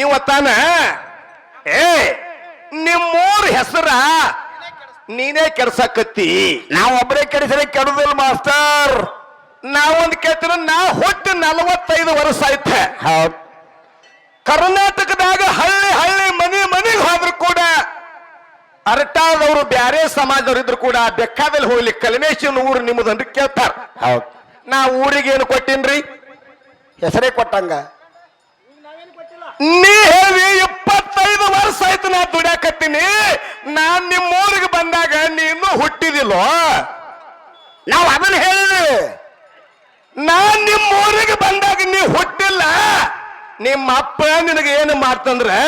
ಇವತ್ತಾನ? ಏ ನಿಮ್ಮೂರ್ ಹೆಸರ ನೀನೇ ಕೆಡ್ಸಕತ್ತಿ. ನಾವು ಒಬ್ಬರೇ ಕೆಡಿಸಲಿ ಕೆಡುದಿಲ್ಲ ಮಾಸ್ಟರ್. ನಾವೊಂದ್ ಕೇಳ್ತೀನಿ ನಾ ಹುಟ್ಟಿ ನಲವತ್ತೈದು ವರ್ಷ ಆಯ್ತ. ಕರ್ನಾಟಕದಾಗ ಹಳ್ಳಿ ಹಳ್ಳಿ ಮನೆ ಮನೆಗೆ ಹೋದ್ರು ಕೂಡ ಅರಟಾದವರು ಬ್ಯಾರೆ ಸಮಾಜದವ್ರು ಇದ್ರು ಕೂಡ ಬೆಕ್ಕಾದಲ್ಲಿ ಹೋಗ್ಲಿ ಕಲಿನೇಶನ್ ಊರು ನಿಮ್ಮದಂದ್ರೆ ಕೇಳ್ತಾರ. ಹೌದ್. ನಾ ಊರಿಗೆ ಏನು ಕೊಟ್ಟಿನ್ರಿ? ಹೆಸರೇ ಕೊಟ್ಟಂಗ. ನೀ ಹೇಳಿ ಇಪ್ಪತ್ತೈದು ವರ್ಷ ಆಯ್ತು ನಾ ದುಡಿಯಾಕತ್ತೀನಿ. ನಾನ್ ನಿಮ್ಮ ಊರಿಗೆ ಬಂದಾಗ ನೀನು ಹುಟ್ಟಿದಿಲ್ಲೋ? ನಾವು ಅದನ್ನ ಹೇಳಿದ್ವಿ. ನಾನ್ ನಿಮ್ಮ ಊರಿಗೆ ಬಂದಾಗ ನೀ ಹುಟ್ಟಿಲ್ಲ. ನಿಮ್ಮ ಅಪ್ಪ ನಿನಗೆ ಏನು ಮಾಡ್ತಂದ್ರೆ?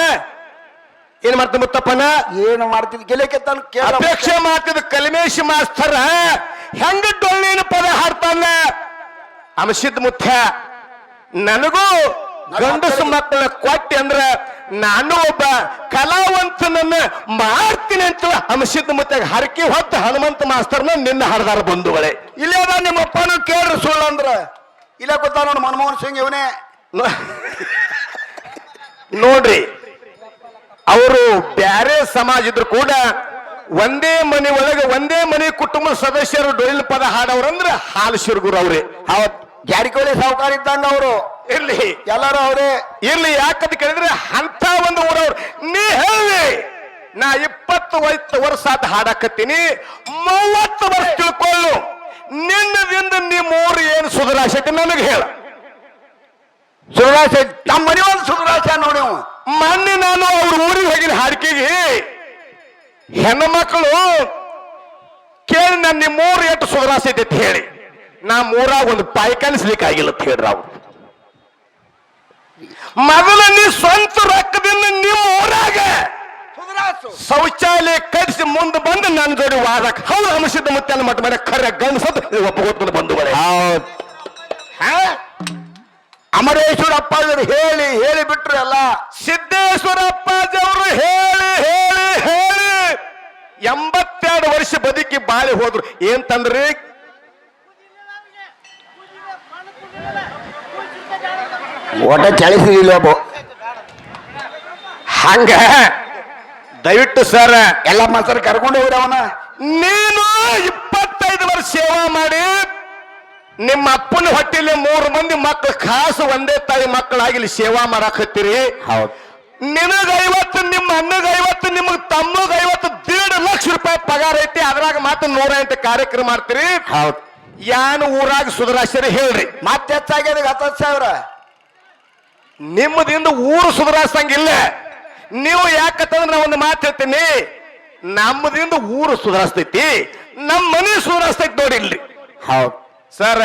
ಏನ್ ಮಾಡ್ತ ಮುತ್ತಪ್ಪನ? ಏನು ಮಾಡ್ತಿದ್ ಗೆಲಕ್ಕೆ ತಾನು ಕೇಳ. ಅಪೇಕ್ಷೆ ಮಾಡ್ತಿದ್ ಕಲಿಮೇಶ್ ಮಾಸ್ತರ ಹೆಂಗ ಡೊಳ್ಳಿನ ಪದ ಹಾಡ್ತಾನ? ಅಮಶಿದ್ ಮುತ್ಯ ನನಗೂ ಗಂಡಸು ಮಕ್ಕಳ ಕೊಟ್ಟಿ ಅಂದ್ರ ನಾನು ಒಬ್ಬ ಕಲಾವಂತನನ್ನ ಮಾಡ್ತೀನಿ ಅಂತ ಅಂಶದ ಮುತ್ಯಾಗ ಹರಕೆ ಹೊತ್ತು ಹನುಮಂತ ಮಾಸ್ತರ್ನ ನಿನ್ನ ಹಾಡ್ದಾರ ಬಂಧುಗಳೇ. ಇಲ್ಲೇ ಅದ ನಿಮ್ಮ ಅಪ್ಪನು ಕೇಳ್ರಿ ಸುಳ್ಳು ಅಂದ್ರ. ಇಲ್ಲೇ ಗೊತ್ತಾ ನೋಡ್ ಮನಮೋಹನ್ ಸಿಂಗ್ ಇವನೇ. ನೋಡ್ರಿ ಅವರು ಬ್ಯಾರೆ ಸಮಾಜ ಇದ್ರು ಕೂಡ ಒಂದೇ ಮನೆ ಒಳಗೆ ಒಂದೇ ಮನೆ ಕುಟುಂಬ ಸದಸ್ಯರು ಡೊಳಿಲ್ ಪದ ಹಾಡವ್ರಂದ್ರ ಹಾಲು ಶಿರ್ಗುರು ಅವ್ರಿ. ಅವತ್ ಜಾರಿಕೋಳಿ ಸಾವುಕಾರ ಇದ್ದಂಗ ಅವರು. ಇರ್ಲಿ. ಎಲ್ಲರೂ ಅವರೇ ಇರ್ಲಿ ಯಾಕಂತ ಕೇಳಿದ್ರೆ ಅಂತ ಒಂದು ಊರವ್ರು ನೀ ಹೇಳಿ ನಾ ಇಪ್ಪತ್ತು ವಯಸ್ಸು ವರ್ಷ ಆದ ಹಾಡಾಕತ್ತೀನಿ ಮೂವತ್ತು ವರ್ಷ ತಿಳ್ಕೊಳ್ಳು ನಿನ್ನದಿಂದ ನಿಮ್ಮ ಊರು ಏನು ಶೆಟ್ಟಿ ನನಗೆ ಹೇಳ. ಸುಧರಾಶ ತಮ್ಮ ಮನೆ ಒಂದು ಸುಧಾರಾಸ ನೋಡಿ ಮೊನ್ನೆ ನಾನು ಅವ್ರ ಊರಿಗೆ ಹೋಗಿನ ಹಾಡಿಕೆಗೆ ಹೆಣ್ಣು ಮಕ್ಕಳು ಕೇಳಿ ನನ್ನ ನಿಮ್ಮ ಊರು ಎಷ್ಟು ಸುಧಾರಿಸೈತೆ ಅಂತ ಹೇಳಿ. ನಾ ಮೂರಾಗ ಒಂದು ಪಾಯಿ ಕಲಿಸ್ಲಿಕ್ಕೆ ಆಗಿಲ್ಲ ಅಂತ ಹೇಳ್ರಿ ಅವ್ರು. ಮೊದಲ ನೀ ಸ್ವಂತ ರೊಕ್ಕದಿಂದ ನಿಮ್ಮ ಊರಾಗ ಶೌಚಾಲಯ ಕಟ್ಟಿಸಿ ಮುಂದೆ ಬಂದು ನನ್ನ ಜೋಡಿ ವಾದಕ್ ಹೌದು ಅಮಸಿದ್ದ ಮುತ್ತನ ಮಟ್ಟ ಮೇಲೆ ಖರೆ ಗಂಡಸದ್ ಒಪ್ಪಗೊತ್ತು ಬಂಧುಗಳೇ ಹೌದ್. ಅಮರೇಶ್ವರಪ್ಪ ಹೇಳಿ ಹೇಳಿ ಬಿಟ್ರು ಎಲ್ಲ. ಸಿದ್ದೇಶ್ವರ ಅಪ್ಪಾಜಿಯವರು ಹೇಳಿ ಹೇಳಿ ಹೇಳಿ. ಎಂಬತ್ತೆರಡು ವರ್ಷ ಬದುಕಿ ಬಾಳಿ ಹೋದ್ರು. ಏನ್ ತಂದ್ರಿ? ಒಟ್ಟ ಚಳಿಸಿದಿಲ್ಲ ಒಬ್ಬ. ಹಂಗ. ದಯವಿಟ್ಟು ಸರ್ ಎಲ್ಲ ಮಾಸ್ತರ್ ಕರ್ಕೊಂಡು ಹೋಗ್ರಿ ಅವನ ನೀನು ಇಪ್ಪತ್ತೈದು ವರ್ಷ ಸೇವಾ ಮಾಡಿ ನಿಮ್ಮ ಅಪ್ಪನ ಹೊಟ್ಟಿಲಿ ಮೂರು ಮಂದಿ ಮಕ್ಕಳು ಖಾಸು ಒಂದೇ ತಾಯಿ ಮಕ್ಕಳಾಗಿ ಸೇವಾ ಮಾಡಾಕತ್ತೀರಿ. ಹೌದು. ನಿನಗ ಐವತ್ತು ನಿಮ್ಮ ಅಣ್ಣಗ ಐವತ್ತು ನಿಮಗ್ ತಮ್ಮಗ ಐವತ್ತು ದೇಡ್ ಲಕ್ಷ ರೂಪಾಯಿ ಪಗಾರ ಐತಿ ಅದ್ರಾಗ ಮಾತ್ರ ನೂರ ಎಂಟು ಕಾರ್ಯಕ್ರಮ ಮಾಡ್ತೀರಿ. ಹೌದು. ಯಾನು ಊರಾಗ ಸುಧಾರಾಸ್ಯರಿ ಹೇಳ್ರಿ. ಮತ್ತೆ ಹೆಚ್ಚಾಗ್ಯದ ಹತ್ತು ಸಾವಿರ? ನಿಮ್ಮದಿಂದ ಊರು ಸುಧಾರಿಸಂಗಿಲ್ಲ ನೀವು ಯಾಕಂತಂದ್ರೆ ನಾ ಒಂದು ಮಾತು ಹೇಳ್ತೀನಿ. ನಮ್ಮದಿಂದ ಊರು ಸುಧಾರಿಸ್ತೈತಿ ನಮ್ಮ ಮನೆ ಸುಧಾರಿಸ್ತೈತಿ ನೋಡಿ ಇಲ್ರಿ ಹೌದು. ಸರ್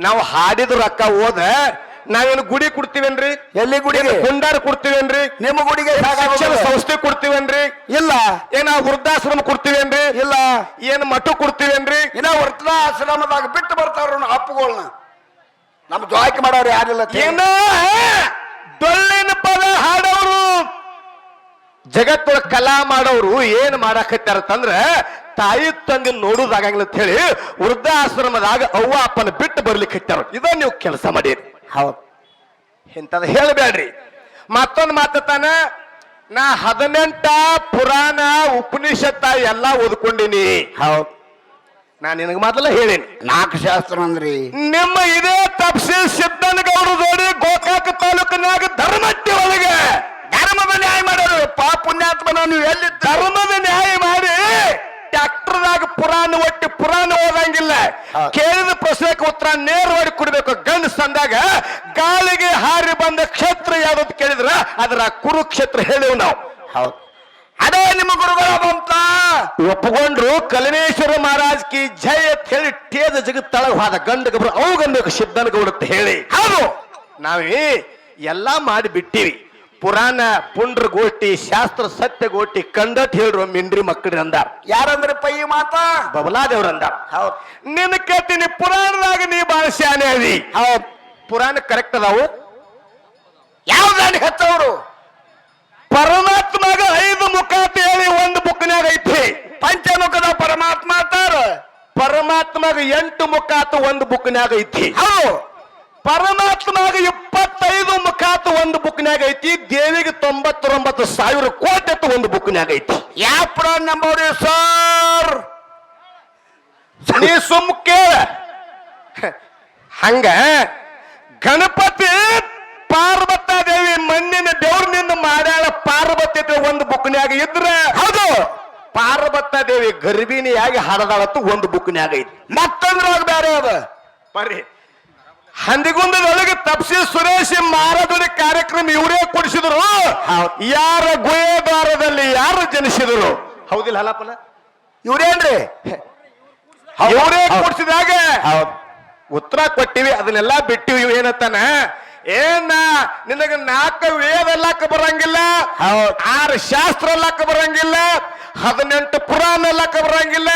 ನಾವು ಹಾಡಿದ ರೊಕ್ಕ ಹೋದ ನಾವೇನು ಗುಡಿ ಕೊಡ್ತೀವೇನ್ರಿ? ಎಲ್ಲಿ ಗುಡಿ ಕುಂಡಾರ ಕೊಡ್ತೀವೇನ್ರಿ? ನಿಮ್ಮ ಗುಡಿಗೆ ಶಿಕ್ಷಣ. ಸಂಸ್ಥೆ ಕೊಡ್ತೀವೇನ್ರಿ? ಇಲ್ಲ. ಏನ ವೃದ್ಧಾಶ್ರಮ ಕೊಡ್ತೀವೇನ್ರಿ? ಇಲ್ಲ. ಏನ್ ಮಠ ಕೊಡ್ತೀವೇನ್ರಿ? ಇನ್ನ ವೃದ್ಧಾಶ್ರಮದಾಗ ಬಿಟ್ಟು ಬರ್ತಾರ ಅಪ್ಪುಗಳನ್ನ ನಮ್ ದ್ವಾಯ್ಕೆ ಮಾಡೋರು ಯಾರಿಲ್ಲ ಏನ ಡೊಳ್ಳಿನ ಪದ ಹಾಡೋರು. ಜಗತ್ತೊಳ ಕಲಾ ಮಾಡೋರು ಏನ್ ಅಂತಂದ್ರೆ ತಾಯಿ ತಂಗಿ ನೋಡುದಾಗಂಗಿಲ್ಲ ಅಂತ ಹೇಳಿ ವೃದ್ಧಾಶ್ರಮದಾಗ ಅವ್ವ ಅಪ್ಪನ ಬಿಟ್ಟು ಬರ್ಲಿಕ್ಕೆ ಹತ್ತಾರ ಇದ ನೀವು ಕೆಲಸ ಮಾಡಿರಿ. ಹೌದು. ಇಂಥದ್ದು ಹೇಳಬೇಡ್ರಿ. ಮತ್ತೊಂದು ಮಾತಾನ ನಾ ಹದಿನೆಂಟ ಪುರಾಣ ಉಪನಿಷತ್ತ ಎಲ್ಲ ಓದ್ಕೊಂಡಿನಿ. ಹೌದು. ನಾ ನಿನಗೆ ಮೊದಲ ಹೇಳಿನಿ. ನಾಲ್ಕು ಶಾಸ್ತ್ರ ಅಂದ್ರಿ. ನಿಮ್ಮ ಇದೇ ತಪ್ಸಿ ಸಿದ್ದನಗೌಡ ಜೋಡಿ ಗೋಕಾಕ ತಾಲೂಕಿನಾಗ ಧರ್ಮಟ್ಟಿ ಒಳಗೆ. ಧರ್ಮದ ನ್ಯಾಯ ಮಾಡೋರು. ಪಾ ಪುಣ್ಯಾತ್ಮನ ನೀವು ಎಲ್ಲಿ ಧರ್ಮದ ನ್ಯಾಯ ಮಾಡಿ. ಟ್ಯಾಕ್ಟರ್ದಾಗ ಪುರಾಣ ಒಟ್ಟಿ ಪುರಾಣ ಓದಂಗಿಲ್ಲ. ಕೇಳಿದ ಪ್ರಶ್ನೆಗೆ ಉತ್ತರ ನೇರವಾಗಿ ಕುಡಬೇಕು. ಗಂಡಸ್ ಸಂದಾಗ ಗಾಳಿಗೆ ಹಾರಿ ಬಂದ ಕ್ಷೇತ್ರ ಯಾವ್ದು ಕೇಳಿದ್ರ? ಅದರ ಕುರುಕ್ಷೇತ್ರ ಹೇಳಿವ್ ನಾವು. ಹೌದು. ಅದೇ ನಿಮ್ಮ ಗುರುಗಳ ಬಂತ ಕಲನೇಶ್ವರ ಮಹಾರಾಜ್ ಕಿ ಜಯ ಅಂತ ಹೇಳಿ ಟೇದ ಜಗತ್ತಳಗ ಹೋದ ಗಂಡ ಗಬ್ರು ಅವು ಗಂಡ ಸಿದ್ದನಗೌಡ ಅಂತ ಹೇಳಿ. ಹೌದು. ನಾವೇ ಎಲ್ಲಾ ಮಾಡಿ ಬಿಟ್ಟಿವಿ ಪುರಾಣ ಪುಂಡ್ರ ಗೋಟಿ ಶಾಸ್ತ್ರ ಸತ್ಯ ಗೋಟಿ ಕಂಡಟ್ ಹೇಳ್ರು ಮಿಂಡ್ರಿ ಮಕ್ಕಳು ಅಂದಾರ. ಯಾರಂದ್ರೆ ಪೈ ಮಾತ? ಬಬಲಾದೇವ್ರ ಅಂದಾರ. ಹೌದ್. ನಿನ್ನ ಕೇಳ್ತೀನಿ ಪುರಾಣದಾಗ ನೀ ಬಾಳ ಶಾನೆ ಅದಿ. ಹೌದ್. ಪುರಾಣ ಕರೆಕ್ಟ್ ಅದಾವು? ಯಾವ್ದಾನ ಹೆತ್ತವರು ಪರಮಾತ್ಮಗ ಐದು ಮುಖ ಅಂತ ಹೇಳಿ ಒಂದು ಬುಕ್ನ್ಯಾಗ ಐತಿ. ಪಂಚಮುಖದ ಪರಮಾತ್ಮ ಅಂತಾರ? ಪರಮಾತ್ಮಗ ಎಂಟು ಮುಖ ಅಂತ ಒಂದು ಬುಕ್ನ್ಯಾಗ ಐತಿ. ಹೌದು. ಪರಮಾತ್ಮಗ ಇಪ್ಪತ್ತೈದು ಒಂದು ಬುಕ್ನ್ಯಾಗ ಐತಿ ದೇವಿಗೆ ತೊಂಬತ್ತೊಂಬತ್ತು ಸಾವಿರ ಕೋಟಿ ಅಂತ ಒಂದು ಬುಕ್ನ್ಯಾಗ ಐತಿ. ಯಾವ ಪುರಾಣ ನಂಬೋರಿ ಸರ್? ನೀ ಸುಮ್ ಕೇಳ. ಹಂಗ ಗಣಪತಿ ಪಾರ್ವತ ದೇವಿ ಮಣ್ಣಿನ ದೇವ್ರನಿಂದ ಮಾಡ್ಯಾಳ ಪಾರ್ವತಿ ಒಂದು ಬುಕ್ನ್ಯಾಗ ಇದ್ರ. ಹೌದು. ಪಾರ್ವತ ದೇವಿ ಗರ್ಭಿಣಿಯಾಗಿ ಹಾಡದಾಳತ್ತು ಒಂದು ಬುಕ್ನ್ಯಾಗ ಐತಿ. ಮತ್ತೊಂದ್ರಾಗ ಬೇರೆ ಅದ. ಬರ್ರಿ. ಹಂದಿಗುಂದದೊಳಗೆ ತಪ್ಸಿ ಸುರೇಶ್ ಮಾರದುಡಿ ಕಾರ್ಯಕ್ರಮ ಇವರೇ ಕೊಡಿಸಿದ್ರು. ಯಾರ ಗುಹೇದ್ವಾರದಲ್ಲಿ ಯಾರು ಜನಿಸಿದ್ರು? ಹೌದಿಲ್ಲ ಹಲಪಲ ಇವರೇನ್ರಿ ಇವರೇ ಕೊಡಿಸಿದಾಗ ಉತ್ತರ ಕೊಟ್ಟಿವಿ ಅದನ್ನೆಲ್ಲ ಬಿಟ್ಟಿವಿ ಇವ್ ಏನತ್ತಾನ ಏನ? ನಿನಗ ನಾಲ್ಕು ವೇದ ಲಕ್ಕ ಬರಂಗಿಲ್ಲ ಆರು ಶಾಸ್ತ್ರ ಲಕ್ಕ ಬರಂಗಿಲ್ಲ ಹದಿನೆಂಟು ಪುರಾಣ ಎಲ್ಲಕ್ಕ ಬರಂಗಿಲ್ಲ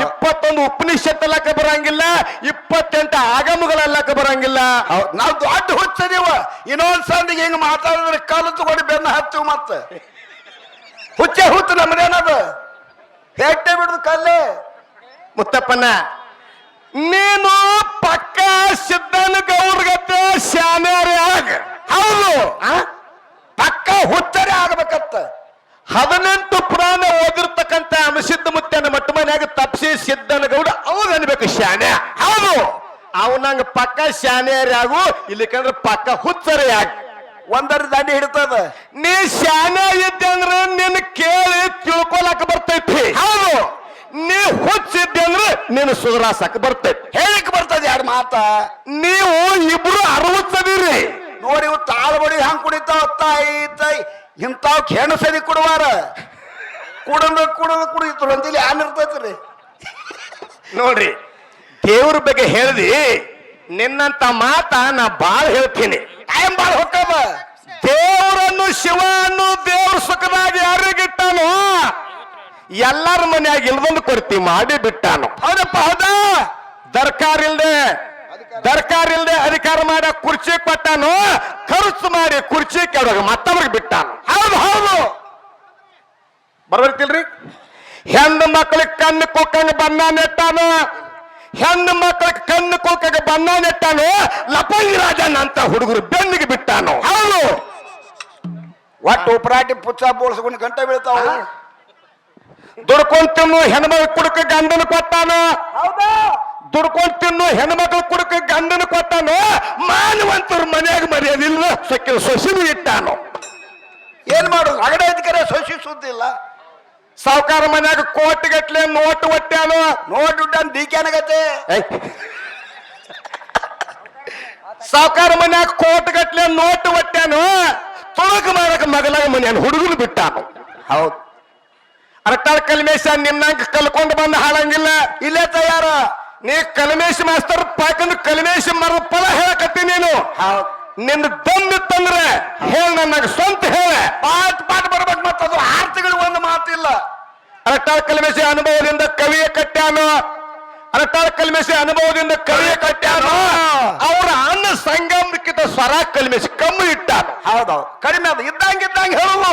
ಇಪ್ಪತ್ತೊಂದು ಉಪನಿಷತ್ ಎಲ್ಲಕ ಬರಂಗಿಲ್ಲ ಇಪ್ಪತ್ತೆಂಟು ಆಗಮಗಳೆಲ್ಲಕ್ಕ ಬರಂಗಿಲ್ಲ. ನಾವು ನಾವ್ ದೊಡ್ಡ ಹುಚ್ಚದೀವ ಇನ್ನೊಂದ್ ಸಂದಿಗೆ ಹಿಂಗ್ ಮಾತಾಡಿದ್ರೆ ಕಲಿತು ತಗೊಂಡು ಬೆನ್ನ ಹತ್ತಿವ್ ಮತ್ತ. ಹುಚ್ಚೆ ಹುಚ್ಚ ನಮ್ದೇನದು? ಹೆಟ್ಟೆ ಬಿಡುದು ಕಲ್ಲೇ. ಮುತ್ತಪ್ಪನ ನೀನು ಪಕ್ಕ ಸಿದ್ದನ ಗೌರ್ಗತ್ತೆ ಶ್ಯಾಮ್ಯಾರ ಆಗ. ಹೌದು? ಪಕ್ಕ ಹುಚ್ಚರೇ ಆಗ್ಬೇಕತ್ತ. ಹದಿನೆಂಟು ಪುರಾಣ ಓದಿರ್ತಕ್ಕಂತ ಅಮಸಿದ್ಧ ಮುತ್ತನ ಮಟ್ಟ ಮನೆಯಾಗ ತಪ್ಸಿ ಸಿದ್ದನ ಗೌಡ ಹೌದು ಅನ್ಬೇಕು ಶಾನ್ಯ. ಹೌದು. ಅವನಂಗ ಪಕ್ಕ ಶಾಣೆಯರಾಗು ಇಲ್ಲಿಕಂದ್ರ ಪಕ್ಕ ಹುಚ್ಚರ ಆಗ ಒಂದರ ದಂಡಿ ಹಿಡಿತದ. ನೀ ಶಾನೆ ಇದ್ದೆ ಅಂದ್ರೆ ನಿನ್ನ ಕೇಳಿ ತಿಳ್ಕೊಳಕ್ ಬರ್ತೈತಿ. ಹೌದು. ನೀ ಹುಚ್ಚಿದ್ದೆ ಅಂದ್ರೆ ನೀನು ಸುಧಾರಾಸಕ್ ಬರ್ತೈತಿ. ಹೇಳಕ್ ಬರ್ತದ ಎರಡು ಮಾತ? ನೀವು ಇಬ್ರು ಅರವತ್ತದಿರಿ ನೋಡಿ ತಾಳ್ಬಡಿ ಹಂಗ್ ಕುಡಿತಾವ ತಾಯಿ ತಾಯಿ ಇಂತಾವ್ ಸರಿ ಕೊಡುವಾರ? ಕುಡಂದ ಕುಡದ ಕುಡಿದ್ರು ಅಂತಿಲ್ಲಿ ಆನ್ ಇರ್ತೈತ್ರಿ. ನೋಡ್ರಿ ದೇವ್ರ ಬಗ್ಗೆ ಹೇಳ್ದಿ ನಿನ್ನಂತ ಮಾತ ನಾ ಬಾಳ ಹೇಳ್ತೀನಿ. ಟೈಮ್ ಬಾಳ ಹೊಕ್ಕದ. ದೇವರನ್ನು ಅನ್ನು ದೇವ್ರ ಸುಖದಾಗ ಯಾರಿಗಿಟ್ಟಾನು ಎಲ್ಲಾರ ಮನ್ಯಾಗ ಇಲ್ದೊಂದು ಕೊಡ್ತಿ ಮಾಡಿ ಬಿಟ್ಟಾನು. ಹೌದಪ್ಪ ಹೌದಾ? ದರ್ಕಾರ ಇಲ್ದೆ ದರ್ಕಾರ ಇಲ್ದೆ ಅಧಿಕಾರ ಮಾಡ ಕುರ್ಚಿ ಕೊಟ್ಟಾನು ಖರ್ಚು ಮಾಡಿ ಕುರ್ಚಿ ಕೆಳಗೆ ಮತ್ತವ್ರಿಗೆ ಬಿಟ್ಟಾನ. ಹೌದು ಹೌದು. ಬರ್ಬರ್ತಿಲ್ರಿ ಹೆಣ್ಣು ಮಕ್ಕಳಿಗೆ ಕಣ್ಣು ಕುಕ್ಕಂಗೆ ಬಣ್ಣ ನೆಟ್ಟಾನ ಹೆಣ್ಣು ಮಕ್ಕಳಿಗೆ ಕಣ್ಣು ಕುಕ್ಕಗೆ ಬಣ್ಣ ನೆಟ್ಟಾನು ಲಪಂಗಿ ರಾಜನ್ ಅಂತ ಹುಡುಗರು ಬೆನ್ನಿಗೆ ಬಿಟ್ಟಾನು. ಹೌದು. ಒಟ್ಟು ಉಪರಾಟಿ ಪುಚ್ಚ ಬೋಳ್ಸ್ಕೊಂಡು ಗಂಟೆ ಬೀಳ್ತಾವ. ದುಡ್ಕೊಂಡ್ ತಿನ್ನು ಹೆಣ್ಮಕ್ಳು ಕುಡುಕ ಗಂಡನ ಕೊಟ್ಟಾನ. ಹೌದಾ. ದುಡ್ಕೊಂಡ್ ತಿನ್ನು ಹೆಣ್ಮಕ್ಳು ಕುಡಕ ಗಂಡನ ಕೊಟ್ಟಾನು? ಮಾನವಂತರ ಮನೆಯಾಗ ಮರ್ಯಾದಿಲ್ಲ ಸಕ್ಕ ಸೊಸಿದು ಇಟ್ಟಾನು? ಏನ್ ಮಾಡು ಅಗಡ ಇದ್ಕರೆ ಸೊಸಿ ಸುದ್ದಿಲ್ಲ ಸಾವುಕಾರ ಮನ್ಯಾಗ ಕೋಟಿಗಟ್ಲೆ ನೋಟ್ ಒಟ್ಟಾನು ನೋಟ್ ದುಡ್ಡ ಡಿಕ್ಯಾನಗತ್ತೆ ಸಾವುಕಾರ ಮನ್ಯಾಗ ಕೋಟಿಗಟ್ಲೆ ನೋಟ್ ಒಟ್ಟಾನು ತೊಳಕ ಮಾಡಕ ಮಗಲಾಗ ಮನೆಯನ್ನು ಹುಡುಗರು ಬಿಟ್ಟಾನು? ಹೌದು. ಅರಕಾಳ ಕಲ್ಮೇಶ ನಿನ್ನಂಗ ಕಲ್ಕೊಂಡು ಬಂದ ಹಾಳಂಗಿಲ್ಲ. ಇಲ್ಲೇ ತಯಾರ. ನೀ ಕಲ್ಮೇಶಿ ಮಾಸ್ತರ್ ಪಾಕಂದ್ ಕಲ್ಮೇಶಿ ಮರ ಪದ ಹೇಳಕತ್ತಿ ನೀನು. ಹೌದು. ನಿನ್ನ ದಮ್ಮಿತ್ತಂದ್ರೆ ಹೇಳ ನನಗೆ ಸ್ವಂತ ಹೇಳ. ಪಾಟ್ ಪಾಟ್ ಬರ್ಬೇಕು ಮತ್ತ ಅದು ಆರ್ತಿಗಳು ತಿಂಗಳು ಒಂದು ಮಾತಿಲ್ಲ. ಅರಟಾಳ ಕಲ್ಮೇಶಿ ಅನುಭವದಿಂದ ಕವಿಯ ಕಟ್ಟ್ಯಾನು ಅರಟಾಳ ಕಲ್ಮೇಶಿ ಅನುಭವದಿಂದ ಕವಿಯ ಕಟ್ಟ್ಯಾನು ಅವರ ಅನ್ನ ಸಂಗಮಕ್ಕಿಂತ ಸ್ವರ ಕಲ್ಮೇಶಿ ಕಮ್ಮಿ ಇಟ್ಟಾನ. ಹೌದೌದು. ಕಡಿಮೆ ಅದು. ಇದ್ದಂಗ ಇದ್ದಂಗ ಹೇಳುದು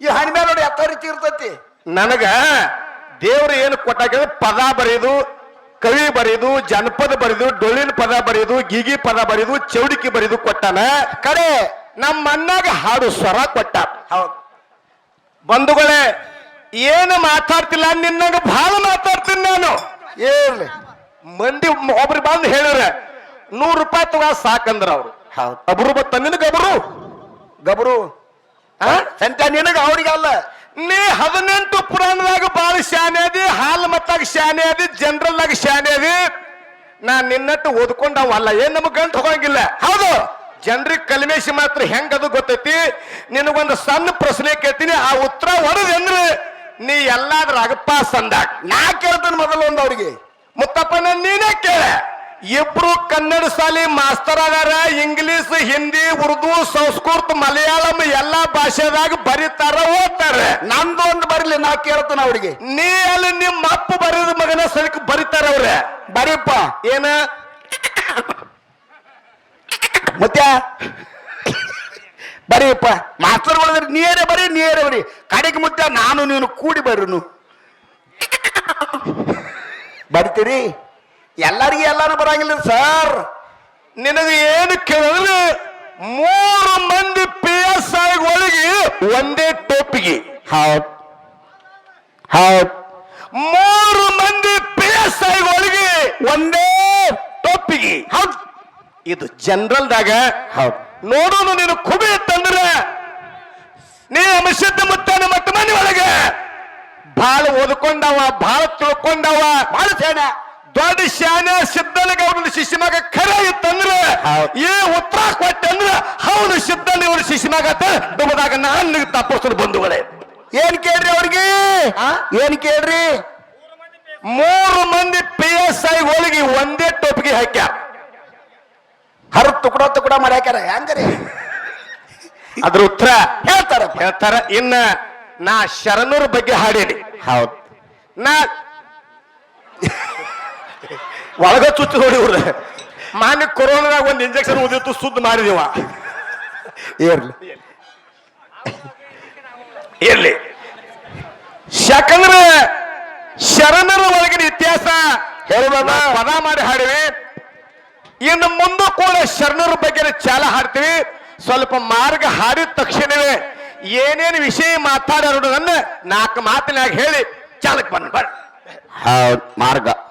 ಈ ಹಣಿಮೆ ನೋಡಿ ಯಾವ ರೀತಿ ಇರ್ತೈತಿ. ನನಗ ದೇವ್ರು ಏನು ಕೊಟ್ಟಾಗ ಪದ ಬರೆದು ಕವಿ ಬರೆದು ಜನಪದ ಬರೆದು ಡೊಳ್ಳಿನ ಪದ ಬರೆದು ಗೀಗಿ ಪದ ಬರೆದು ಚೌಡಿಕಿ ಬರೆದು ಕೊಟ್ಟಾನ. ಕಡೆ ನಮ್ಮ ಅಣ್ಣಾಗ ಹಾಡು ಸ್ವರ ಕೊಟ್ಟ. ಹೌದು. ಬಂಧುಗಳೇ ಏನು ಮಾತಾಡ್ತಿಲ್ಲ ನಿನ್ನಂಗ ಬಹಳ ಮಾತಾಡ್ತೀನಿ ನಾನು. ಏನು ಮಂದಿ ಒಬ್ರು ಬಂದು ಹೇಳಿರ ನೂರು ರೂಪಾಯಿ ತಗೋ ಸಾಕಂದ್ರ ಅವ್ರು. ಅಬ್ರು ಬತ್ತ ನಿನಗ ಗಬರು. ಗಬ್ರು? ಸಂತ ನಿನಗ ಅವ್ರಿಗಲ್ಲ. ನೀ ಹದಿನೆಂಟು ಪುರಾಣದಾಗ ಬಾಳ ಶಾನೆ ಅದಿ ಹಾಲ್ ಮತ್ತಾಗ ಶಾನೆ ಅದಿ ಜನರಲ್ ಆಗ ಶಾನೆ ಅದಿ. ನಾ ನಿನ್ನಟ್ಟು ಓದ್ಕೊಂಡವಲ್ಲ ಏನ್ ನಮಗ್ ಗಂಟು ಹೋಗಂಗಿಲ್ಲ. ಹೌದು. ಜನರಿಗೆ ಕಲ್ಮೇಶಿ ಮಾತ್ರ ಹೆಂಗದು ಗೊತ್ತೈತಿ? ನಿನಗೊಂದು ಸಣ್ಣ ಪ್ರಶ್ನೆ ಕೇಳ್ತೀನಿ ಆ ಉತ್ತರ ಹೊಡೆದ್ರೆ ನೀ ಎಲ್ಲಾದ್ರ ಪಾಸ್ ಅಂದಾಗ ನಾ ಕೇಳ್ತೇನೆ ಮೊದಲು ಒಂದು ಅವ್ರಿಗೆ. ಮುತ್ತಪ್ಪನ ನೀನೇ ಕೇಳ. ಇಬ್ರು ಕನ್ನಡ ಶಾಲೆ ಮಾಸ್ತರ್ ಅದಾರ ಇಂಗ್ಲಿಷ್ ಹಿಂದಿ ಉರ್ದು ಸಂಸ್ಕೃತ ಮಲಯಾಳಂ ಎಲ್ಲಾ ಭಾಷೆದಾಗ ಬರೀತಾರ ಓದ್ತಾರ. ನಂದು ಒಂದು ಬರೀಲಿ ನಾ ಕೇಳ್ತೇನೆ ಅವ್ರಿಗೆ ನೀ ಅಲ್ಲಿ ನಿಮ್ಮ ಅಪ್ಪ ಬರೀದ ಮಗನ ಸರಿಕ್ ಬರೀತಾರ ಅವ್ರ. ಬರೀಪ್ಪ. ಏನ? ಮತ್ತೆ ಬರೀಪ್ಪ. ಮಾಸ್ತರ್ ಹೇಳಿದ್ರೆ ನೀರೇ ಬರೀ ನೀರೇ ಬರೀ. ಕಡೆಗೆ ಮುತ್ತ ನಾನು ನೀನು ಕೂಡಿ ಬರ್ರಿ ಬರ್ತೀರಿ? ಎಲ್ಲರಿಗೂ ಎಲ್ಲಾನು ಬರಂಗಿಲ್ಲ ಸರ್. ನಿನಗೆ ಏನು ಕೇಳಿದ್ರೆ ಮೂರು ಮಂದಿ ಪಿ ಎಸ್ ಒಳಗೆ ಒಂದೇ ಟೋಪಿಗೆ. ಹೌದು. ಹೌದ್. ಮೂರು ಮಂದಿ ಪಿ ಎಸ್ ಒಳಗೆ ಒಂದೇ ಟೋಪಿಗೆ. ಹೌದು. ಇದು ಜನರಲ್ದಾಗ ಹೌದ್. ನೋಡೋನು ನೀನು ಕುಬಿ ಇತ್ತಂದ್ರೆ ನೀ ಅಂಶದ ಮುತ್ತನ ಮತ್ತೆ ಮನೆ ಒಳಗೆ. ಭಾಳ ಓದ್ಕೊಂಡವ ಭಾಳ ತಿಳ್ಕೊಂಡವ. ಭಾಳ ಸೇನ ದೊಡ್ಡ ಶಾನೆ ಶಿಶು ಮಗ ಖರೆ ಇತ್ತಂದ್ರೆ. ಏ ಉತ್ತರ ಕೊಟ್ಟಂದ್ರ ಹೌದು ಮಗ ಅಂತ ಡುಮದಾಗ ನಾನು ತಪ್ಪಿಸ್ಕೊಂಡು ಬಂಧುಗಳೇ ಏನ್ ಕೇಳ್ರಿ ಅವ್ರಿಗೆ? ಏನ್ ಕೇಳ್ರಿ? ಮೂರು ಮಂದಿ ಪಿ ಎಸ್ ಐ ಹೋಳಿಗೆ ಒಂದೇ ಟೋಪಿಗೆ ಹಾಕ್ಯಾರ ಹರ ತುಕಡ ತುಕಡ ಮಾಡ್ಯಾಕ್ಯಾರ ಹೆಂಗ್ರಿ? ಅದ್ರ ಉತ್ತರ ಹೇಳ್ತಾರ. ಹೇಳ್ತಾರ ಇನ್ನ ನಾ ಶರಣರ ಬಗ್ಗೆ ಹಾಡೇನಿ. ಹೌದು. ನಾ ಒಳಗ ಚುಚ್ಚು ನೋಡಿ ಇವ್ರ ಮಾನ್ಯ ಕೊರೋನಾದಾಗ ಒಂದು ಇಂಜೆಕ್ಷನ್ ಉದಿತ್ತು ಸುದ್ದು ಮಾಡಿದೀವ ಇರ್ಲಿ. ಇರ್ಲಿ. ಯಾಕಂದ್ರೆ ಶರಣರ ಒಳಗಿನ ಇತಿಹಾಸ ಹೇಳುವಾಗ ಪದ ಮಾಡಿ ಹಾಡಿವಿ. ಇನ್ನು ಮುಂದೆ ಕೂಡ ಶರಣರ ಬಗ್ಗೆ ಚಾಲ ಹಾಡ್ತೀವಿ. ಸ್ವಲ್ಪ ಮಾರ್ಗ ಹಾಡಿದ ತಕ್ಷಣವೇ ಏನೇನು ವಿಷಯ ಮಾತಾಡೋದನ್ನ ನಾಲ್ಕು ಮಾತಿನಾಗ ಹೇಳಿ ಚಾಲಕ್ ಬಂದ್ ಬರ್ರಿ ಮಾರ್ಗ.